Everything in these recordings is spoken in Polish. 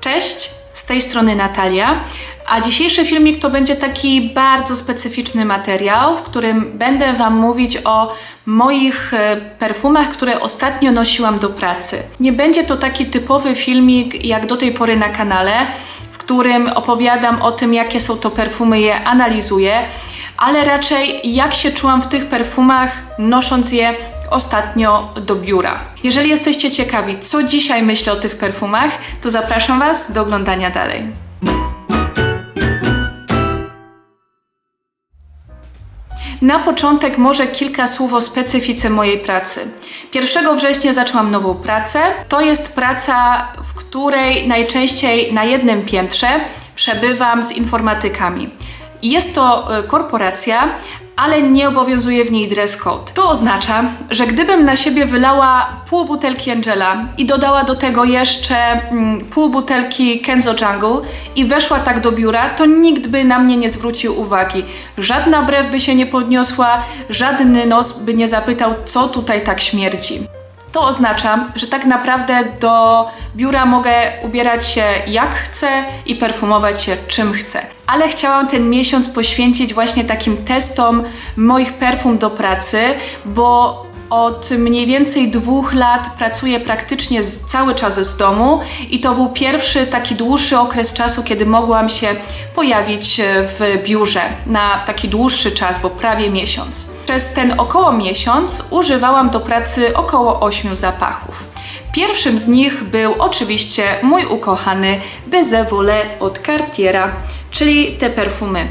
Cześć, z tej strony Natalia, a dzisiejszy filmik to będzie taki bardzo specyficzny materiał, w którym będę Wam mówić o moich e, perfumach, które ostatnio nosiłam do pracy. Nie będzie to taki typowy filmik jak do tej pory na kanale, w którym opowiadam o tym, jakie są to perfumy, je analizuję, ale raczej jak się czułam w tych perfumach, nosząc je ostatnio do biura. Jeżeli jesteście ciekawi, co dzisiaj myślę o tych perfumach, to zapraszam Was do oglądania dalej. Na początek może kilka słów o specyfice mojej pracy. 1 września zaczęłam nową pracę. To jest praca, w której najczęściej na jednym piętrze przebywam z informatykami. Jest to y, korporacja, ale nie obowiązuje w niej dress code. To oznacza, że gdybym na siebie wylała pół butelki Angela i dodała do tego jeszcze mm, pół butelki Kenzo Jungle i weszła tak do biura, to nikt by na mnie nie zwrócił uwagi. Żadna brew by się nie podniosła, żadny nos by nie zapytał, co tutaj tak śmierdzi. To oznacza, że tak naprawdę do biura mogę ubierać się jak chcę i perfumować się czym chcę. Ale chciałam ten miesiąc poświęcić właśnie takim testom moich perfum do pracy, bo od mniej więcej dwóch lat pracuję praktycznie z, cały czas z domu i to był pierwszy taki dłuższy okres czasu, kiedy mogłam się pojawić w biurze na taki dłuższy czas, bo prawie miesiąc. Przez ten około miesiąc używałam do pracy około 8 zapachów. Pierwszym z nich był oczywiście mój ukochany Bezevole od Cartiera, czyli te perfumy.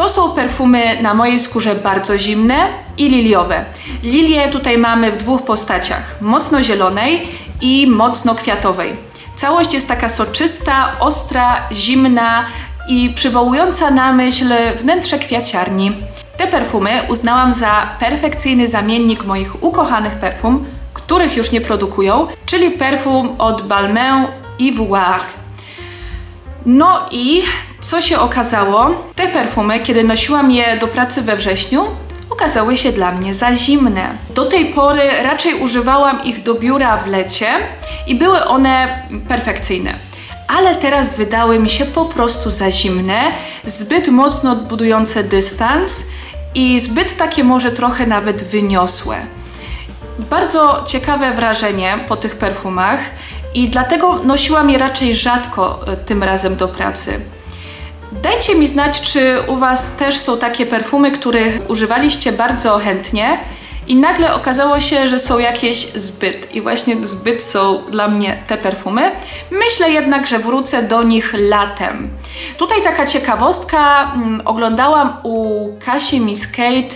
To są perfumy na mojej skórze bardzo zimne i liliowe. Lilię tutaj mamy w dwóch postaciach: mocno zielonej i mocno kwiatowej. Całość jest taka soczysta, ostra, zimna i przywołująca na myśl wnętrze kwiaciarni. Te perfumy uznałam za perfekcyjny zamiennik moich ukochanych perfum, których już nie produkują, czyli perfum od Balmain i Voir. No i co się okazało? Te perfumy, kiedy nosiłam je do pracy we wrześniu, okazały się dla mnie za zimne. Do tej pory raczej używałam ich do biura w lecie i były one perfekcyjne. Ale teraz wydały mi się po prostu za zimne, zbyt mocno odbudujące dystans i zbyt takie może trochę nawet wyniosłe. Bardzo ciekawe wrażenie po tych perfumach i dlatego nosiłam je raczej rzadko e, tym razem do pracy. Dajcie mi znać, czy u Was też są takie perfumy, których używaliście bardzo chętnie i nagle okazało się, że są jakieś zbyt i właśnie zbyt są dla mnie te perfumy. Myślę jednak, że wrócę do nich latem. Tutaj taka ciekawostka, mm, oglądałam u Kasi Miss Kate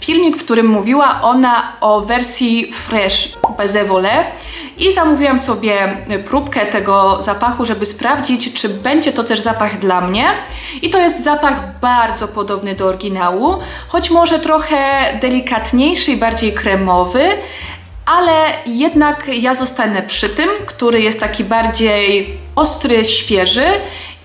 filmik, w którym mówiła ona o wersji fresh bezewole i zamówiłam sobie próbkę tego zapachu, żeby sprawdzić, czy będzie to też zapach dla mnie. I to jest zapach bardzo podobny do oryginału, choć może trochę delikatniejszy i bardziej kremowy, ale jednak ja zostanę przy tym, który jest taki bardziej ostry, świeży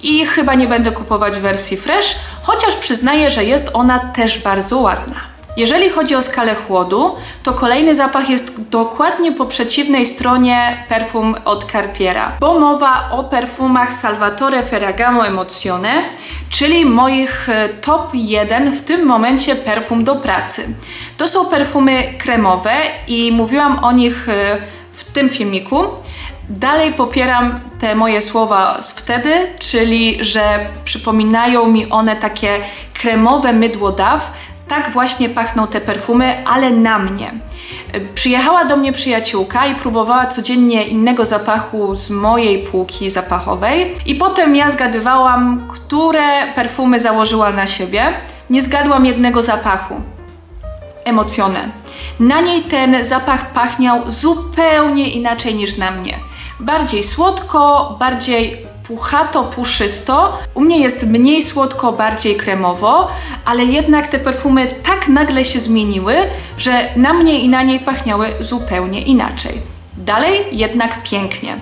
i chyba nie będę kupować wersji fresh, chociaż przyznaję, że jest ona też bardzo ładna. Jeżeli chodzi o skalę chłodu, to kolejny zapach jest dokładnie po przeciwnej stronie perfum od Cartiera, bo mowa o perfumach Salvatore Ferragamo Emozione, czyli moich e, top 1 w tym momencie perfum do pracy. To są perfumy kremowe i mówiłam o nich e, w tym filmiku. Dalej popieram te moje słowa z wtedy, czyli że przypominają mi one takie kremowe mydło DAW, tak właśnie pachną te perfumy, ale na mnie. Przyjechała do mnie przyjaciółka i próbowała codziennie innego zapachu z mojej półki zapachowej, i potem ja zgadywałam, które perfumy założyła na siebie. Nie zgadłam jednego zapachu. Emocjone. Na niej ten zapach pachniał zupełnie inaczej niż na mnie. Bardziej słodko, bardziej puchato, puszysto. U mnie jest mniej słodko, bardziej kremowo, ale jednak te perfumy tak nagle się zmieniły, że na mnie i na niej pachniały zupełnie inaczej. Dalej jednak pięknie.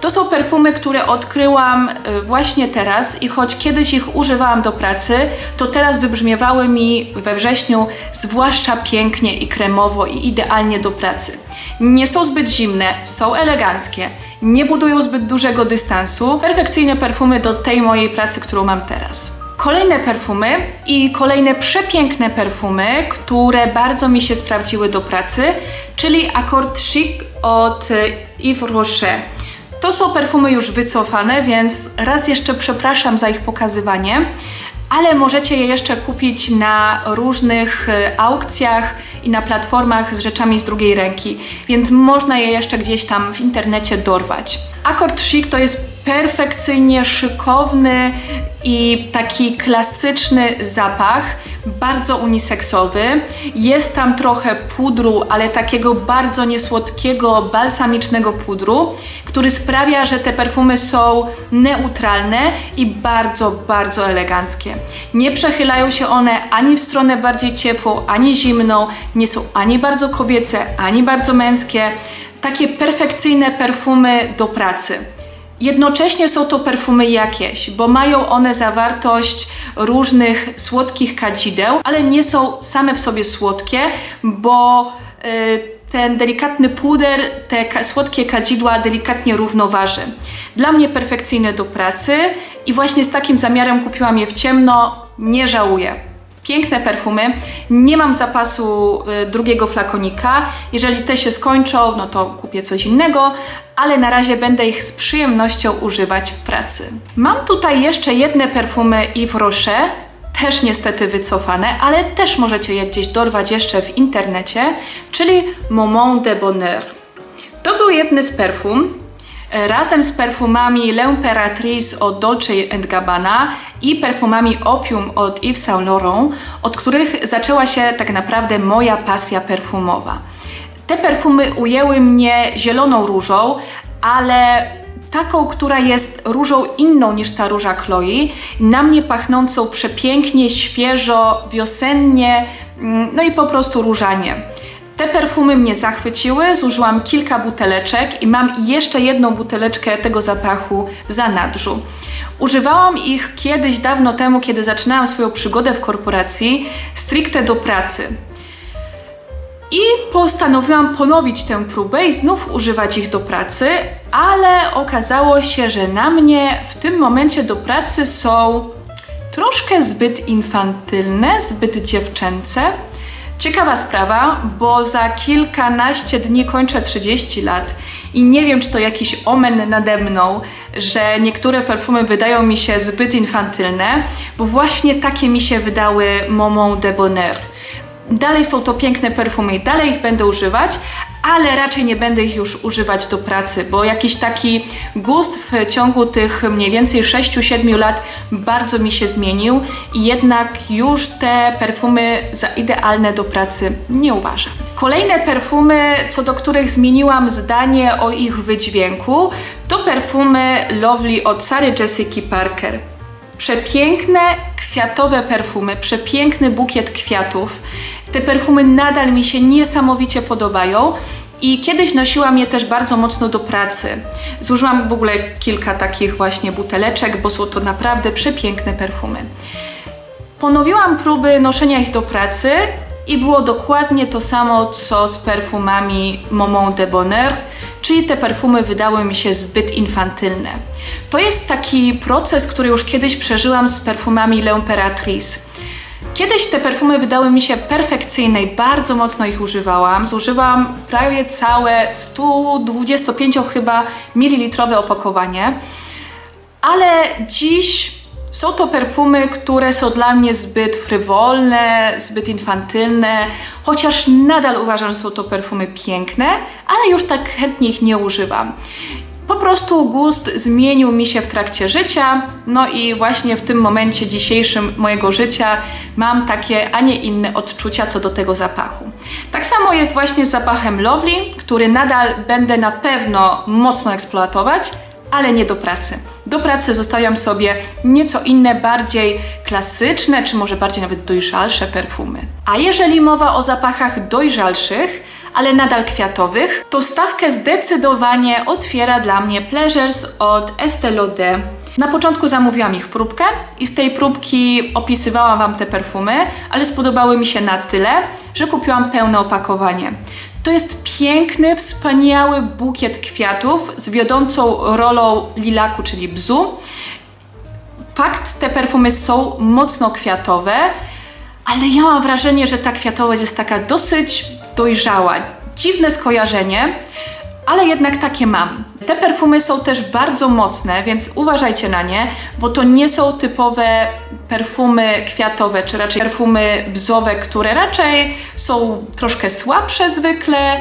To są perfumy, które odkryłam y, właśnie teraz i choć kiedyś ich używałam do pracy, to teraz wybrzmiewały mi we wrześniu zwłaszcza pięknie i kremowo i idealnie do pracy. Nie są zbyt zimne, są eleganckie nie budują zbyt dużego dystansu. Perfekcyjne perfumy do tej mojej pracy, którą mam teraz. Kolejne perfumy i kolejne przepiękne perfumy, które bardzo mi się sprawdziły do pracy, czyli Accord Chic od Yves Rocher. To są perfumy już wycofane, więc raz jeszcze przepraszam za ich pokazywanie, ale możecie je jeszcze kupić na różnych e, aukcjach i na platformach z rzeczami z drugiej ręki, więc można je jeszcze gdzieś tam w internecie dorwać. Accord Chic to jest perfekcyjnie szykowny i taki klasyczny zapach, bardzo uniseksowy. Jest tam trochę pudru, ale takiego bardzo niesłodkiego, balsamicznego pudru, który sprawia, że te perfumy są neutralne i bardzo, bardzo eleganckie. Nie przechylają się one ani w stronę bardziej ciepłą, ani zimną, nie są ani bardzo kobiece, ani bardzo męskie. Takie perfekcyjne perfumy do pracy. Jednocześnie są to perfumy jakieś, bo mają one zawartość różnych słodkich kadzideł, ale nie są same w sobie słodkie, bo y, ten delikatny puder te słodkie kadzidła delikatnie równoważy. Dla mnie perfekcyjne do pracy i właśnie z takim zamiarem kupiłam je w ciemno, nie żałuję. Piękne perfumy. Nie mam zapasu y, drugiego flakonika. Jeżeli te się skończą, no to kupię coś innego, ale na razie będę ich z przyjemnością używać w pracy. Mam tutaj jeszcze jedne perfumy Yves Rocher, też niestety wycofane, ale też możecie je gdzieś dorwać jeszcze w internecie, czyli Moment de Bonheur. To był jedny z perfum, razem z perfumami L'Imperatrice od Dolce Gabbana i perfumami Opium od Yves Saint Laurent, od których zaczęła się tak naprawdę moja pasja perfumowa. Te perfumy ujęły mnie zieloną różą, ale taką, która jest różą inną niż ta róża Chloe, na mnie pachnącą przepięknie, świeżo, wiosennie, mm, no i po prostu różanie. Te perfumy mnie zachwyciły, zużyłam kilka buteleczek i mam jeszcze jedną buteleczkę tego zapachu w zanadrzu. Używałam ich kiedyś dawno temu, kiedy zaczynałam swoją przygodę w korporacji, stricte do pracy. I postanowiłam ponowić tę próbę i znów używać ich do pracy, ale okazało się, że na mnie w tym momencie do pracy są troszkę zbyt infantylne, zbyt dziewczęce. Ciekawa sprawa, bo za kilkanaście dni kończę 30 lat i nie wiem, czy to jakiś omen nade mną, że niektóre perfumy wydają mi się zbyt infantylne, bo właśnie takie mi się wydały Moment de Bonheur. Dalej są to piękne perfumy i dalej ich będę używać, ale raczej nie będę ich już używać do pracy, bo jakiś taki gust w ciągu tych mniej więcej 6-7 lat bardzo mi się zmienił i jednak już te perfumy za idealne do pracy nie uważam. Kolejne perfumy, co do których zmieniłam zdanie o ich wydźwięku, to perfumy Lovely od Sary Jessica Parker. Przepiękne, kwiatowe perfumy, przepiękny bukiet kwiatów. Te perfumy nadal mi się niesamowicie podobają. I kiedyś nosiłam je też bardzo mocno do pracy. Zużyłam w ogóle kilka takich właśnie buteleczek, bo są to naprawdę przepiękne perfumy. Ponowiłam próby noszenia ich do pracy i było dokładnie to samo co z perfumami Moment de Bonheur, czyli te perfumy wydały mi się zbyt infantylne. To jest taki proces, który już kiedyś przeżyłam z perfumami L'Imperatrice. Kiedyś te perfumy wydały mi się perfekcyjne i bardzo mocno ich używałam. Zużywałam prawie całe 125 chyba mililitrowe opakowanie, ale dziś są to perfumy, które są dla mnie zbyt frywolne, zbyt infantylne, chociaż nadal uważam, że są to perfumy piękne, ale już tak chętnie ich nie używam. Po prostu gust zmienił mi się w trakcie życia, no i właśnie w tym momencie dzisiejszym mojego życia mam takie, a nie inne odczucia co do tego zapachu. Tak samo jest właśnie z zapachem Lovely, który nadal będę na pewno mocno eksploatować, ale nie do pracy. Do pracy zostawiam sobie nieco inne, bardziej klasyczne, czy może bardziej nawet dojrzalsze perfumy. A jeżeli mowa o zapachach dojrzalszych, ale nadal kwiatowych, to stawkę zdecydowanie otwiera dla mnie Pleasures od Estée Lauder. Na początku zamówiłam ich próbkę i z tej próbki opisywałam Wam te perfumy, ale spodobały mi się na tyle, że kupiłam pełne opakowanie. To jest piękny, wspaniały bukiet kwiatów z wiodącą rolą lilaku, czyli bzu. Fakt, te perfumy są mocno kwiatowe, ale ja mam wrażenie, że ta kwiatowość jest taka dosyć dojrzała. Dziwne skojarzenie, ale jednak takie mam. Te perfumy są też bardzo mocne, więc uważajcie na nie, bo to nie są typowe perfumy kwiatowe, czy raczej perfumy bzowe, które raczej są troszkę słabsze zwykle,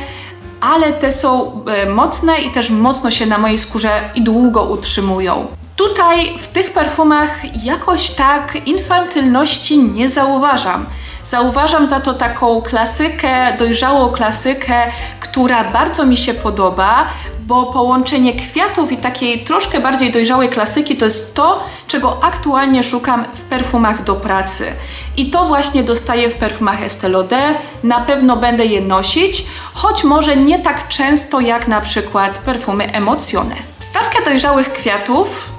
ale te są e, mocne i też mocno się na mojej skórze i długo utrzymują. Tutaj w tych perfumach jakoś tak infantylności nie zauważam. Zauważam za to taką klasykę, dojrzałą klasykę, która bardzo mi się podoba, bo połączenie kwiatów i takiej troszkę bardziej dojrzałej klasyki to jest to, czego aktualnie szukam w perfumach do pracy. I to właśnie dostaję w perfumach Estée Lauder. Na pewno będę je nosić, choć może nie tak często jak na przykład perfumy Emocjone. Stawka dojrzałych kwiatów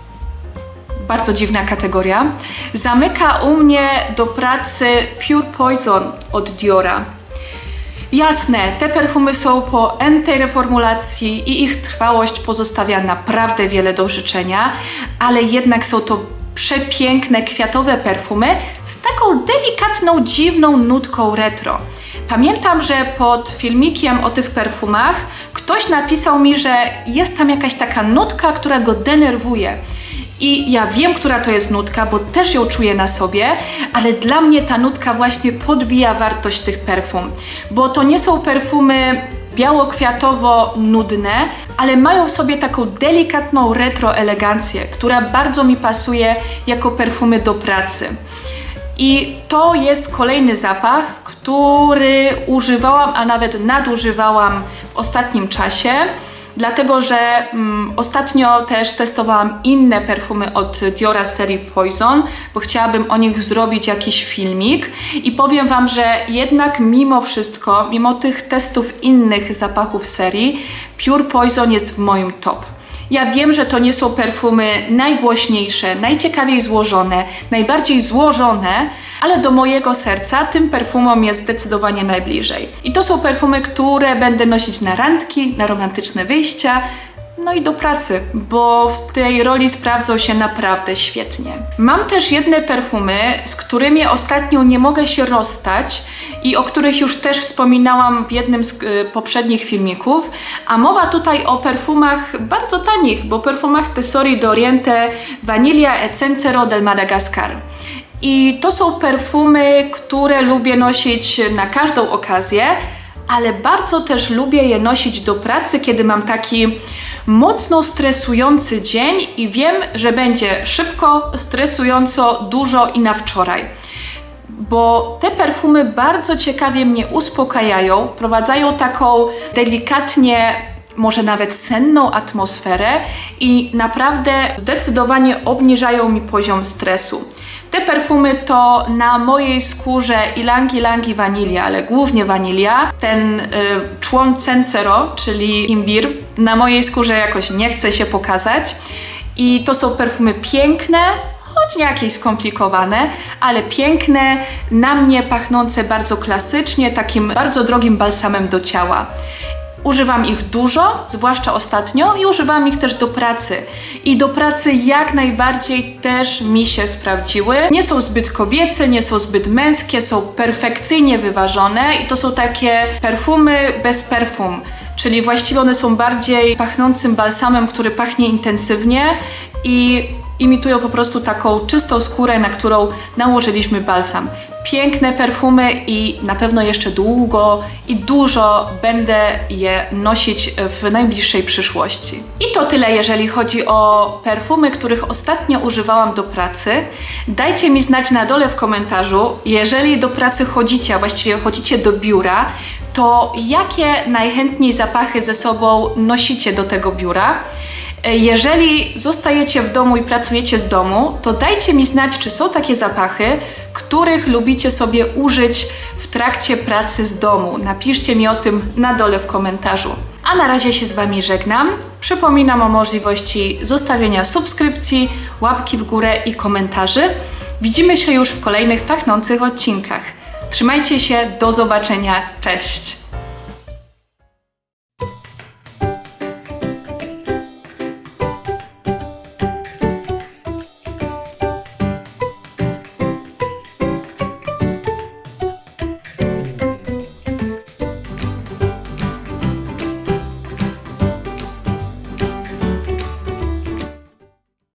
bardzo dziwna kategoria. Zamyka u mnie do pracy Pure Poison od Diora. Jasne, te perfumy są po entej reformulacji i ich trwałość pozostawia naprawdę wiele do życzenia, ale jednak są to przepiękne kwiatowe perfumy z taką delikatną, dziwną nutką retro. Pamiętam, że pod filmikiem o tych perfumach ktoś napisał mi, że jest tam jakaś taka nutka, która go denerwuje. I ja wiem, która to jest nutka, bo też ją czuję na sobie, ale dla mnie ta nutka właśnie podbija wartość tych perfum, bo to nie są perfumy biało-kwiatowo-nudne, ale mają w sobie taką delikatną retro-elegancję, która bardzo mi pasuje jako perfumy do pracy. I to jest kolejny zapach, który używałam, a nawet nadużywałam w ostatnim czasie dlatego że mm, ostatnio też testowałam inne perfumy od Diora z serii Poison, bo chciałabym o nich zrobić jakiś filmik i powiem Wam, że jednak mimo wszystko, mimo tych testów innych zapachów serii, Pure Poison jest w moim top. Ja wiem, że to nie są perfumy najgłośniejsze, najciekawiej złożone, najbardziej złożone, ale do mojego serca tym perfumom jest zdecydowanie najbliżej. I to są perfumy, które będę nosić na randki, na romantyczne wyjścia, no i do pracy, bo w tej roli sprawdzą się naprawdę świetnie. Mam też jedne perfumy, z którymi ostatnio nie mogę się rozstać i o których już też wspominałam w jednym z y, poprzednich filmików, a mowa tutaj o perfumach bardzo tanich, bo perfumach Tesori d'Oriente Vanilla e Cencero del Madagascar. I to są perfumy, które lubię nosić na każdą okazję, ale bardzo też lubię je nosić do pracy, kiedy mam taki mocno stresujący dzień i wiem, że będzie szybko, stresująco, dużo i na wczoraj. Bo te perfumy bardzo ciekawie mnie uspokajają, wprowadzają taką delikatnie może nawet senną atmosferę i naprawdę zdecydowanie obniżają mi poziom stresu. Te perfumy to na mojej skórze ilangi ilangi wanilia, ale głównie wanilia. Ten y, człon cencero, czyli imbir, na mojej skórze jakoś nie chce się pokazać. I to są perfumy piękne, choć nie jakieś skomplikowane, ale piękne, na mnie pachnące bardzo klasycznie, takim bardzo drogim balsamem do ciała. Używam ich dużo, zwłaszcza ostatnio, i używam ich też do pracy. I do pracy jak najbardziej też mi się sprawdziły. Nie są zbyt kobiece, nie są zbyt męskie, są perfekcyjnie wyważone i to są takie perfumy bez perfum. Czyli właściwie one są bardziej pachnącym balsamem, który pachnie intensywnie i imitują po prostu taką czystą skórę, na którą nałożyliśmy balsam piękne perfumy i na pewno jeszcze długo i dużo będę je nosić w najbliższej przyszłości. I to tyle, jeżeli chodzi o perfumy, których ostatnio używałam do pracy. Dajcie mi znać na dole w komentarzu, jeżeli do pracy chodzicie, a właściwie chodzicie do biura, to jakie najchętniej zapachy ze sobą nosicie do tego biura. Jeżeli zostajecie w domu i pracujecie z domu, to dajcie mi znać, czy są takie zapachy, których lubicie sobie użyć w trakcie pracy z domu. Napiszcie mi o tym na dole w komentarzu. A na razie się z Wami żegnam. Przypominam o możliwości zostawienia subskrypcji, łapki w górę i komentarzy. Widzimy się już w kolejnych pachnących odcinkach. Trzymajcie się, do zobaczenia, cześć!